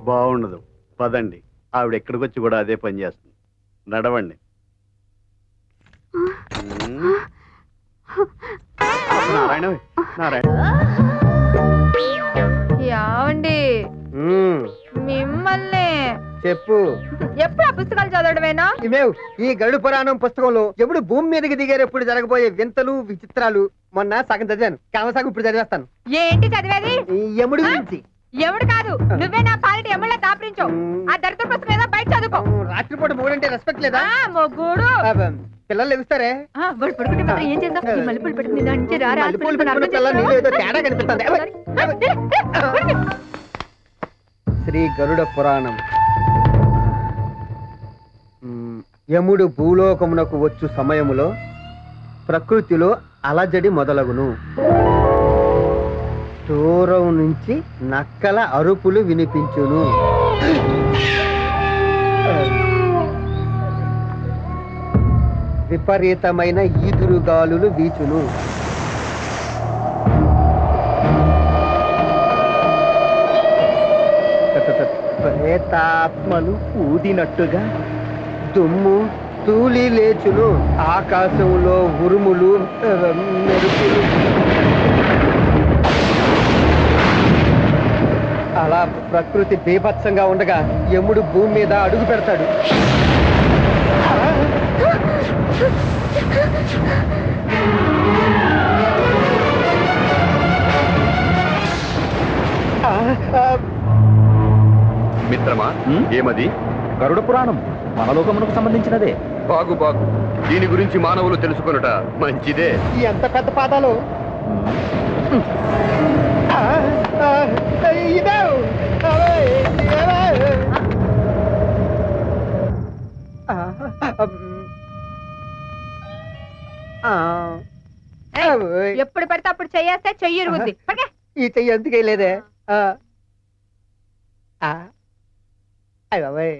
బాగుండదు. పదండి. ఆవిడ ఎక్కడికొచ్చి కూడా అదే పని చేస్తుంది. నడవండి. నారాయణ నారాయణ. యావండి. ఉమ్, మిమ్మల్ని. చెప్పు. ఎప్పుడు ఆ పుస్తకాలు చదవడమేనా? ఈ గరుడు పురాణం పుస్తకంలో ఎప్పుడు భూమి మీదకి దిగారు ఎప్పుడు జరగబోయే వింతలు విచిత్రాలు మొన్న సగం చదివాను. కామ సగం ఇప్పుడు చదివేస్తాను. ఏంటి చదివేది? ఈ యముడి గురించి. ఎవడు కాదు. నువ్వే నా పాలిటి ఎమ్మెళ్ళ దాపరించు ఆ దరిద్ర పుస్తకం ఏదో బయట చదువుకో. రాత్రిపూట మూడంటే రెస్పెక్ట్ లేదా? మొగ్గుడు. పిల్లలు లెగుస్తారే ఆ, వాడు పడుకుంటే మాత్రం ఏం చేద్దాం? ఈ మల్లెపూలు పెట్టుకుని దాని నుంచి పెట్టుకున్న పిల్లలు ఏదో తేడా కనిపిస్తుంది. శ్రీ గరుడ పురాణం. ఉమ్, యముడు భూలోకమునకు వచ్చు సమయములో ప్రకృతిలో అలజడి మొదలగును. దూరం నుంచి నక్కల అరుపులు వినిపించును. విపరీతమైన ఈదురుగాలులు వీచును. ప్రేతాత్మలు ఊదినట్టుగా దుమ్ము తూలి లేచును. ఆకాశంలో ఉరుములు మెరుపులు. అలా ప్రకృతి బీభత్సంగా ఉండగా యముడు భూమి మీద అడుగు పెడతాడు. మిత్రమా ఏమది? గరుడ పురాణం మన లోకమునకు సంబంధించినదే. బాగు బాగు. దీని గురించి మానవులు తెలుసుకొనుట మంచిదే. ఎంత పెద్ద పాదాలు. ఎప్పుడు పడితే అప్పుడు చెయ్యేస్తే చెయ్యి ఇరుగుద్ది. ఈ చెయ్యి ఎందుకే లేదే ఆ. ఆ. అయ్య బాబోయ్.